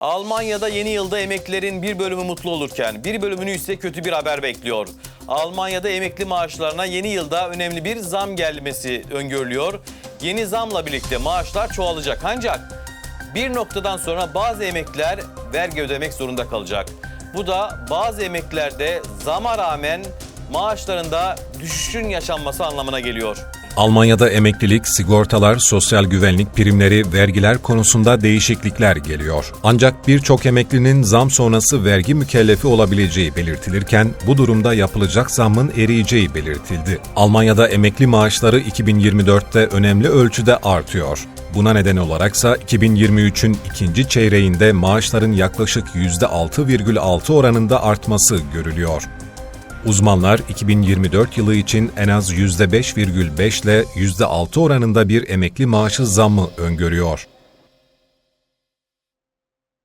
Almanya'da yeni yılda emeklilerin bir bölümü mutlu olurken bir bölümünü ise kötü bir haber bekliyor. Almanya'da emekli maaşlarına yeni yılda önemli bir zam gelmesi öngörülüyor. Yeni zamla birlikte maaşlar çoğalacak ancak bir noktadan sonra bazı emekliler vergi ödemek zorunda kalacak. Bu da bazı emeklilerde zama rağmen maaşlarında düşüşün yaşanması anlamına geliyor. Almanya'da emeklilik, sigortalar, sosyal güvenlik primleri, vergiler konusunda değişiklikler geliyor. Ancak birçok emeklinin zam sonrası vergi mükellefi olabileceği belirtilirken bu durumda yapılacak zammın eriyeceği belirtildi. Almanya'da emekli maaşları 2024'te önemli ölçüde artıyor. Buna neden olaraksa 2023'ün ikinci çeyreğinde maaşların yaklaşık %6,6 oranında artması görülüyor. Uzmanlar 2024 yılı için en az %5,5 ile %6 oranında bir emekli maaşı zammı öngörüyor.